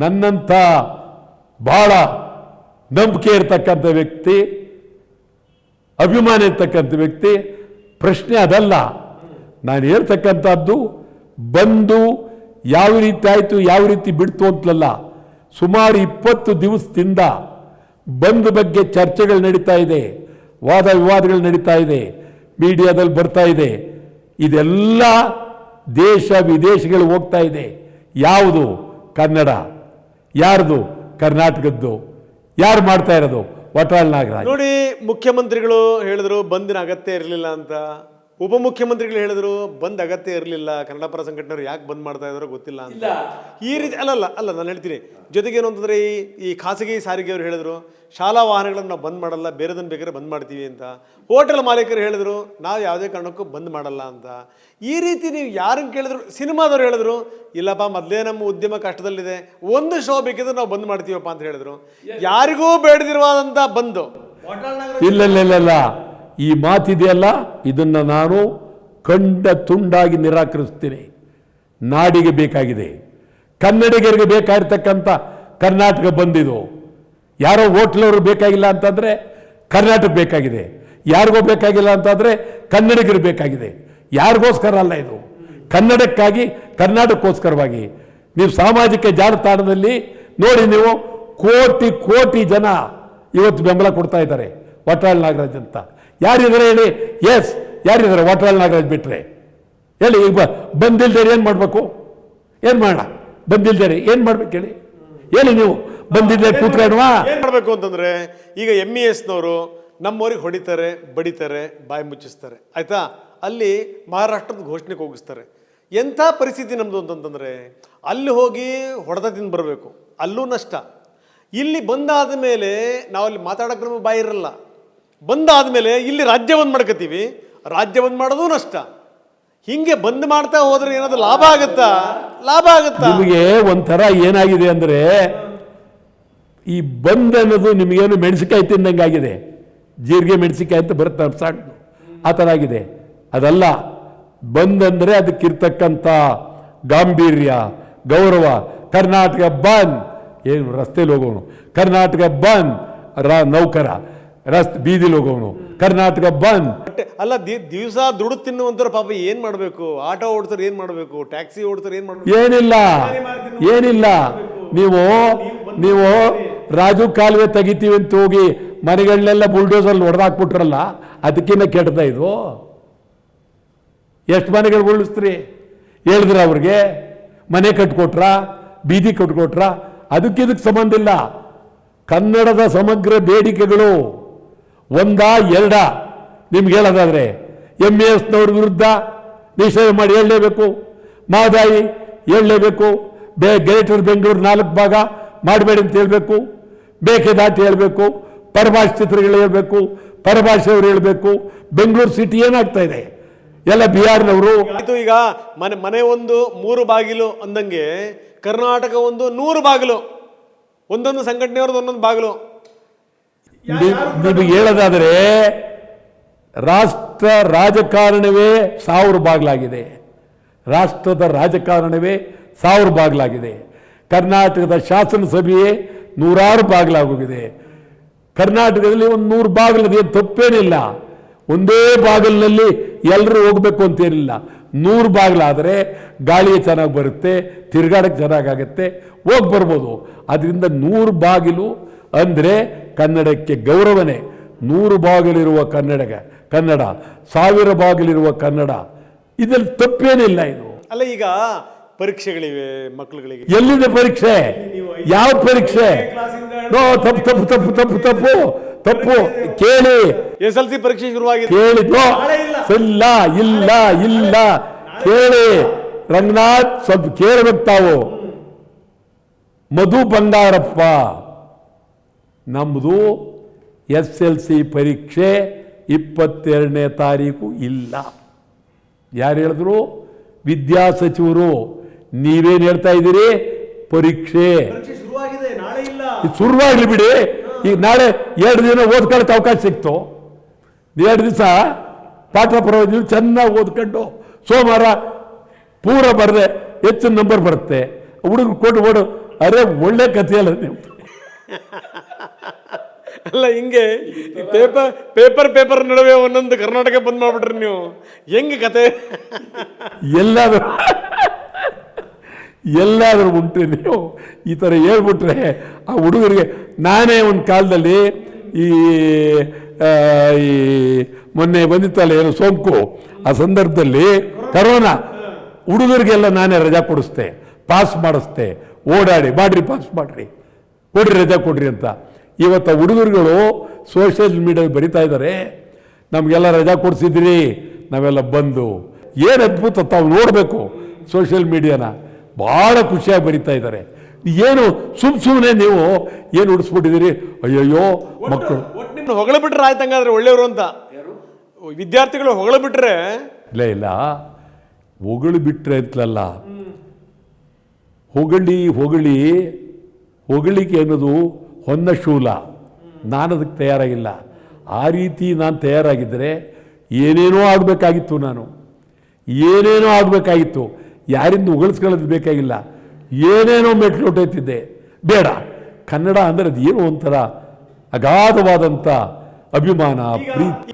ನನ್ನಂಥ ಭಾಳ ನಂಬಿಕೆ ಇರ್ತಕ್ಕಂಥ ವ್ಯಕ್ತಿ, ಅಭಿಮಾನ ಇರ್ತಕ್ಕಂಥ ವ್ಯಕ್ತಿ, ಪ್ರಶ್ನೆ ಅದಲ್ಲ. ನಾನು ಹೇಳ್ತಕ್ಕಂಥದ್ದು, ಬಂದು ಯಾವ ರೀತಿ ಆಯಿತು, ಯಾವ ರೀತಿ ಬಿಡ್ತು ಅಂತಲಲ್ಲ ಸುಮಾರು ಇಪ್ಪತ್ತು ದಿವಸದಿಂದ ಬಂದ್ ಬಗ್ಗೆ ಚರ್ಚೆಗಳು ನಡೀತಾ ಇದೆ, ವಾದ ವಿವಾದಗಳು ನಡೀತಾ ಇದೆ, ಮೀಡಿಯಾದಲ್ಲಿ ಬರ್ತಾ ಇದೆ. ಇದೆಲ್ಲ ದೇಶ ವಿದೇಶಗಳು ಹೋಗ್ತಾ ಇದೆ. ಯಾವುದು? ಕನ್ನಡ. ಯಾರ್ದು? ಕರ್ನಾಟಕದ್ದು. ಯಾರು ಮಾಡ್ತಾ ಇರೋದು? ವಟಾಳ್ ನಾಗರಾಜ್. ನೋಡಿ ಮುಖ್ಯಮಂತ್ರಿಗಳು ಹೇಳಿದ್ರು ಬಂದಿನ ಅಗತ್ಯ ಇರಲಿಲ್ಲ ಅಂತ. ಉಪಮುಖ್ಯಮಂತ್ರಿಗಳು ಹೇಳಿದ್ರು ಬಂದ್ ಅಗತ್ಯ ಇರಲಿಲ್ಲ ಕನ್ನಡ ಪರ ಸಂಘಟನೆಯವರು ಯಾಕೆ ಬಂದ್ ಮಾಡ್ತಾ ಇದಾರೋ ಗೊತ್ತಿಲ್ಲ ಅಂತ. ಈ ರೀತಿ ಅಲ್ಲಲ್ಲ ಅಲ್ಲ ನಾನು ಹೇಳ್ತೀನಿ. ಜೊತೆಗೆ ಏನು ಅಂತಂದ್ರೆ ಈ ಈ ಖಾಸಗಿ ಸಾರಿಗೆಯವರು ಹೇಳಿದ್ರು ಶಾಲಾ ವಾಹನಗಳನ್ನು ನಾವು ಬಂದ್ ಮಾಡಲ್ಲ ಬೇರೆದನ್ನು ಬೇಕಾದ್ರೆ ಬಂದ್ ಮಾಡ್ತೀವಿ ಅಂತ. ಹೋಟೆಲ್ ಮಾಲೀಕರು ಹೇಳಿದ್ರು ನಾವು ಯಾವುದೇ ಕಾರಣಕ್ಕೂ ಬಂದ್ ಮಾಡಲ್ಲ ಅಂತ. ಈ ರೀತಿ ನೀವು ಯಾರನ್ನು ಕೇಳಿದ್ರು ಸಿನಿಮಾದವ್ರು ಹೇಳಿದ್ರು ಇಲ್ಲಪ್ಪ ಮೊದಲೇ ನಮ್ಮ ಉದ್ಯಮ ಕಷ್ಟದಲ್ಲಿದೆ ಒಂದು ಶೋ ಬೇಕಿದ್ರೆ ನಾವು ಬಂದ್ ಮಾಡ್ತೀವಪ್ಪ ಅಂತ ಹೇಳಿದ್ರು. ಯಾರಿಗೂ ಬೇಡದಿರುವಂತ ಬಂದು. ಇಲ್ಲ ಇಲ್ಲ ಇಲ್ಲ ಇಲ್ಲ. ಈ ಮಾತಿದೆಯಲ್ಲ? ಇದನ್ನು ನಾನು ಕಂಡ ತುಂಡಾಗಿ ನಿರಾಕರಿಸ್ತೀನಿ ನಾಡಿಗೆ ಬೇಕಾಗಿದೆ. ಕನ್ನಡಿಗರಿಗೆ ಬೇಕಾಗಿರ್ತಕ್ಕಂಥ ಕರ್ನಾಟಕ ಬಂದಿದ್ದು ಯಾರೋ ಹೋಟ್ಲವರು ಬೇಕಾಗಿಲ್ಲ ಅಂತಂದರೆ ಕರ್ನಾಟಕ ಬೇಕಾಗಿದೆ. ಯಾರಿಗೋ ಬೇಕಾಗಿಲ್ಲ ಅಂತಂದರೆ ಕನ್ನಡಿಗರು ಬೇಕಾಗಿದೆ. ಯಾರಿಗೋಸ್ಕರ ಅಲ್ಲ ಇದು? ಕನ್ನಡಕ್ಕಾಗಿ, ಕರ್ನಾಟಕಕ್ಕೋಸ್ಕರವಾಗಿ. ನೀವು ಸಾಮಾಜಿಕ ಜಾಲತಾಣದಲ್ಲಿ ನೋಡಿ ನೀವು ಕೋಟಿ ಕೋಟಿ ಜನ ಇವತ್ತು ಬೆಂಬಲ ಕೊಡ್ತಾ ಇದ್ದಾರೆ. ವಟಾಳ್ ನಾಗರಾಜ್ ಅಂತ. ಯಾರಿದ್ದಾರೆ ಹೇಳಿ? ಎಸ್ ಯಾರಿದ್ದಾರೆ? ವಾಟ್ವಾಲ್ ನಾಗರಾಜ್ ಬಿಟ್ಟರೆ ಹೇಳಿ ಈಗ ಬಂದಿಲ್ದೇ ಬಂದಿಲ್ದೇರೆ ಏನು ಮಾಡಬೇಕು? ಏನು ಮಾಡೋಣ? ಬಂದಿಲ್ದೇ ಏನು ಮಾಡ್ಬೇಕು ಹೇಳಿ? ಹೇಳಿ ನೀವು. ಬಂದಿದ್ದೆ ಕೂತ್ಕೊಂಡ್ವಾ ಏನು ಮಾಡಬೇಕು ಅಂತಂದರೆ ಈಗ ಎಂ ಇ ಎಸ್ನವರು ನಮ್ಮವ್ರಿಗೆ ಹೊಡಿತಾರೆ ಬಡಿತಾರೆ ಬಾಯಿ ಮುಚ್ಚಿಸ್ತಾರೆ. ಆಯ್ತಾ? ಅಲ್ಲಿ ಮಹಾರಾಷ್ಟ್ರದ ಘೋಷಣೆಗೆ ಹೋಗಿಸ್ತಾರೆ. ಎಂಥ ಪರಿಸ್ಥಿತಿ ನಮ್ಮದು ಅಂತಂತಂದರೆ ಅಲ್ಲಿ ಹೋಗಿ ಹೊಡೆದ ತಿಂದು ಬರಬೇಕು. ಅಲ್ಲೂ ನಷ್ಟ. ಇಲ್ಲಿ ಬಂದಾದ ಮೇಲೆ ನಾವಲ್ಲಿ ಮಾತಾಡೋಕ್ಕೆ ಬಾಯಿ ಇರಲ್ಲ. ಬಂದಾದ ಮೇಲೆ ಇಲ್ಲಿ ರಾಜ್ಯ ಬಂದ್ ಮಾಡ್ಕೋತೀವಿ. ರಾಜ್ಯ ಬಂದ್ ಮಾಡೋದು ನಷ್ಟ. ಹಿಂಗೆ ಬಂದ್ ಮಾಡ್ತಾ ಹೋದ್ರೆ ಏನಾದ್ರು ಲಾಭ ಆಗುತ್ತಾ? ಲಾಭ ಆಗುತ್ತಾ? ನಿಮಗೆ ಒಂಥರ ಏನಾಗಿದೆ ಅಂದ್ರೆ ಈ ಬಂದ್ ಅನ್ನೋದು ನಿಮಗೇನು ಮೆಣಸಿಕಾಯಿ ತಿಂದಂಗಾಗಿದೆ ಜೀರಿಗೆ ಮೆಣಸಿಕಾಯಿ ಅಂತ ಬರುತ್ತೆ ಸಾಕು. ಆ ಥರ ಆಗಿದೆ. ಅದಲ್ಲ, ಬಂದ್ ಅಂದರೆ ಅದಕ್ಕಿರ್ತಕ್ಕಂಥ ಗಾಂಭೀರ್ಯ, ಗೌರವ, ಕರ್ನಾಟಕ ಬಂದ್. ಏನು ರಸ್ತೆಯಲ್ಲಿ ಹೋಗೋಣ. ಕರ್ನಾಟಕ ಬಂದ್ ರ ನೌಕರ. ರಸ್ತೆ ಬೀದಿಲಿ ಹೋಗೋನು ಕರ್ನಾಟಕ ಬಂದ್. ಅಲ್ಲ ದಿವಸ ದುಡ್ಡು ತಿನ್ನುವಂತರ ಪಾಪ ಏನ್ ಮಾಡಬೇಕು? ಆಟೋ ಓಡ್ತಾರೆ ಏನ್ ಮಾಡಬೇಕು? ಟ್ಯಾಕ್ಸಿ ಓಡ್ತಾರೆ ಏನ್ ಮಾಡ್ಬೇಕು? ಏನಿಲ್ಲ. ಏನಿಲ್ಲ. ನೀವು ನೀವು ರಾಜು ಕಾಲುವೆ ತೆಗಿತೀವಿ ಅಂತ ಹೋಗಿ ಮನೆಗಳನ್ನೆಲ್ಲ ಬುಲ್ಡೋಸಲ್ಲಿ ಹೊಡೆದಾಕ್ಬಿಟ್ರಲ್ಲ ಅದಕ್ಕಿಂತ ಕೆಟ್ಟದ ಇದು. ಎಷ್ಟು ಮನೆಗಳು ಉಳಿಸ್ತ್ರಿ ಹೇಳಿದ್ರ ಅವ್ರಿಗೆ? ಮನೆ ಕಟ್ಕೊಟ್ರ? ಬೀದಿ ಕಟ್ಕೊಟ್ರ? ಅದಕ್ಕಿದಕ್ಕೆ ಸಂಬಂಧ ಇಲ್ಲ. ಕನ್ನಡದ ಸಮಗ್ರ ಬೇಡಿಕೆಗಳು. ಒಂದ ಎರಡ? ನಿಮ್ಗೆ ಹೇಳೋದಾದ್ರೆ ಎಂ ಎ ಎಸ್ನವ್ರ ವಿರುದ್ಧ ನಿಷೇಧ ಮಾಡಿ ಹೇಳಲೇಬೇಕು. ಮಾದಾಯಿ ಹೇಳಲೇಬೇಕು. ಬೇ, ಗ್ರೇಟರ್ ಬೆಂಗಳೂರು ನಾಲ್ಕು ಭಾಗ ಮಾಡಬೇಡಿ ಅಂತ ಹೇಳಬೇಕು. ಬೇಕೆದಾಟಿ ಹೇಳಬೇಕು. ಪರಭಾಷೆ ಚಿತ್ರಗಳು ಹೇಳಬೇಕು. ಪರಭಾಷೆಯವರು ಹೇಳಬೇಕು. ಬೆಂಗಳೂರು ಸಿಟಿ ಏನಾಗ್ತಾ ಇದೆ? ಎಲ್ಲ ಬಿಹಾರ್ನವರು. ಆಯಿತು ಈಗ ಮನೆ ಮನೆ ಒಂದು ಮೂರು ಬಾಗಿಲು ಅಂದಂಗೆ ಕರ್ನಾಟಕ ಒಂದು ನೂರು ಬಾಗಿಲು. ಒಂದೊಂದು ಸಂಘಟನೆಯವ್ರದ್ದು ಒಂದೊಂದು ಬಾಗಿಲು. ನಿಮಗೆ ಹೇಳೋದಾದರೆ ರಾಷ್ಟ್ರ ರಾಜಕಾರಣವೇ ಸಾವಿರ ಬಾಗಿಲಾಗಿದೆ. ರಾಷ್ಟ್ರದ ರಾಜಕಾರಣವೇ ಸಾವಿರ ಬಾಗಿಲಾಗಿದೆ. ಕರ್ನಾಟಕದ ಶಾಸನಸಭೆಯೇ ನೂರಾರು ಬಾಗಿಲಾಗೋಗಿದೆ. ಕರ್ನಾಟಕದಲ್ಲಿ ಒಂದು ನೂರು ಬಾಗಿಲಿದೆ ತಪ್ಪೇನಿಲ್ಲ. ಒಂದೇ ಬಾಗಿಲಿನಲ್ಲಿ ಎಲ್ಲರೂ ಹೋಗಬೇಕು ಅಂತೇನಿಲ್ಲ. ನೂರು ಬಾಗಿಲಾದರೆ ಗಾಳಿ ಚೆನ್ನಾಗಿ ಬರುತ್ತೆ ತಿರ್ಗಾಡಕ್ಕೆ ಚೆನ್ನಾಗಾಗತ್ತೆ ಹೋಗಿ ಬರ್ಬೋದು. ಅದರಿಂದ ನೂರು ಬಾಗಿಲು ಅಂದರೆ ಕನ್ನಡಕ್ಕೆ ಗೌರವನೇ. ನೂರು ಬಾಗಿಲಿರುವ ಕನ್ನಡಗ. ಕನ್ನಡ ಸಾವಿರ ಬಾಗಿಲಿರುವ ಕನ್ನಡ. ಇದರಲ್ಲಿ ತಪ್ಪೇನಿಲ್ಲ ಇದು. ಅಲ್ಲ ಈಗ ಪರೀಕ್ಷೆಗಳಿವೆ ಮಕ್ಕಳುಗಳಿಗೆ ಎಲ್ಲಿದೆ ಪರೀಕ್ಷೆ? ಯಾವ ಪರೀಕ್ಷೆ? ನೋ ತಪ್ಪು ತಪ್ಪು ತಪ್ಪು ತಪ್ಪು ತಪ್ಪು ತಪ್ಪು. ಕೇಳಿ. ಎಸ್ ಎಲ್ ಸಿ ಪರೀಕ್ಷೆ ಶುರುವಾಗಿದೆ ಕೇಳಿ. ಇಲ್ಲ. ಇಲ್ಲ ಇಲ್ಲ. ಕೇಳಿ. ರಂಗನಾಥ್ ಸ್ವಲ್ಪ ಕೇಳಬೇಕು ತಾವು. ಮಧು ಬಂಗಾರಪ್ಪ. ನಮ್ಮದು ಎಸ್ ಎಲ್ ಸಿ ಪರೀಕ್ಷೆ ಇಪ್ಪತ್ತೆರಡನೇ ತಾರೀಕು ಇಲ್ಲ. ಯಾರು ಹೇಳಿದ್ರು? ವಿದ್ಯಾ ಸಚಿವರು. ನೀವೇನು ಹೇಳ್ತಾ ಇದ್ದೀರಿ? ಪರೀಕ್ಷೆ. ಶುರುವಾಗಲಿ ನಾಳೆ ಇಲ್ಲ. ಇದು ಶುರುವಾಗ್ಲಿ ಬಿಡಿ. ಈಗ ನಾಳೆ ಎರಡು ದಿನ ಓದ್ಕೊಳಕ್ಕೆ ಅವಕಾಶ ಸಿಕ್ತು. ಎರಡು ದಿವಸ ಪಾಠ ಪರವಾಗಿ ಚೆನ್ನಾಗಿ ಓದ್ಕೊಂಡು ಸೋಮವಾರ ಪೂರ ಬರದೆ ಹೆಚ್ಚಿನ ನಂಬರ್ ಬರುತ್ತೆ. ಹುಡುಗ ಕೊಟ್ಟು ಓಡು ಅರೆ ಒಳ್ಳೆ ಕಥೆಯಲ್ಲ ನೀವು ಅಲ್ಲ, ಹಿಂಗೆ ಪೇಪರ್ ಪೇಪರ್ ಪೇಪರ್ ನಡುವೆ ಒಂದೊಂದು ಕರ್ನಾಟಕ ಬಂದ್ ಮಾಡ್ಬಿಟ್ರಿ ನೀವು. ಹೆಂಗೆ ಕತೆ? ಎಲ್ಲಾದರೂ ಎಲ್ಲಾದರೂ ಉಂಟ್ರಿ ನೀವು. ಈ ಥರ ಹೇಳ್ಬಿಟ್ರೆ ಆ ಹುಡುಗರಿಗೆ ನಾನೇ ಒಂದು ಕಾಲದಲ್ಲಿ ಈ ಈ ಮೊನ್ನೆ ಬಂದಿತ್ತಲ್ಲ ಏನು ಸೋಂಕು? ಆ ಸಂದರ್ಭದಲ್ಲಿ ಕರೋನಾ. ಹುಡುಗರಿಗೆಲ್ಲ ನಾನೇ ರಜಾ ಕೊಡಿಸ್ತೆ ಪಾಸ್ ಮಾಡಿಸ್ತೆ, ಓಡಾಡಿ ಮಾಡ್ರಿ ಪಾಸ್ ಮಾಡ್ರಿ. ಕೊಡ್ರಿ ರಜಾ ಕೊಡ್ರಿ ಅಂತ. ಇವತ್ತು ಹುಡುಗರುಗಳು ಸೋಷಿಯಲ್ ಮೀಡಿಯಲ್ಲಿ ಬರಿತಾ ಇದ್ದಾರೆ ನಮಗೆಲ್ಲ ರಜಾ ಕೊಡಿಸಿದ್ರಿ ನಾವೆಲ್ಲ ಬಂದು. ಏನು ಅದ್ಭುತ ತಾವು ನೋಡಬೇಕು ಸೋಷಿಯಲ್ ಮೀಡಿಯಾನ ಭಾಳ ಖುಷಿಯಾಗಿ ಬರಿತಾ ಇದ್ದಾರೆ ಏನು ಸುಮ್ ಸುಮ್ಮನೆ ನೀವು ಏನು ಉಡಿಸ್ಬಿಟ್ಟಿದ್ದೀರಿ? ಅಯ್ಯಯ್ಯೋ ಮಕ್ಕಳು ನಿಮ್ಮನ್ನು ಹೊಗಳ ಬಿಟ್ರೆ ಆಯ್ತು ಹಂಗಾದ್ರೆ ಒಳ್ಳೆಯವರು ಅಂತ. ವಿದ್ಯಾರ್ಥಿಗಳು ಹೊಗಳ ಬಿಟ್ರೆ? ಇಲ್ಲ ಇಲ್ಲ. ಹೊಗಳು ಬಿಟ್ಟರೆ ಅಂತಲಲ್ಲ. ಹೊಗಳಿ ಹೊಗಳಿ ಹೊಗಳಿಕೆ ಅನ್ನೋದು ಹೊನ್ನ ಶೂಲ. ನಾನು ಅದಕ್ಕೆ ತಯಾರಾಗಿಲ್ಲ. ಆ ರೀತಿ ನಾನು ತಯಾರಾಗಿದ್ದರೆ ಏನೇನೋ ಆಗಬೇಕಾಗಿತ್ತು ನಾನು. ಏನೇನೋ ಆಗಬೇಕಾಗಿತ್ತು ಯಾರಿಂದ ಉಗಳಿಸ್ಕೊಳ್ಳೋದು ಬೇಕಾಗಿಲ್ಲ. ಏನೇನೋ ಮೆಟ್ಲು ಹೊಟ್ಟೋಯ್ತಿದ್ದೆ ಬೇಡ. ಕನ್ನಡ ಅಂದರೆ ಅದು ಏನೋ ಒಂಥರ ಅಗಾಧವಾದಂಥ ಅಭಿಮಾನ ಪ್ರೀತಿ.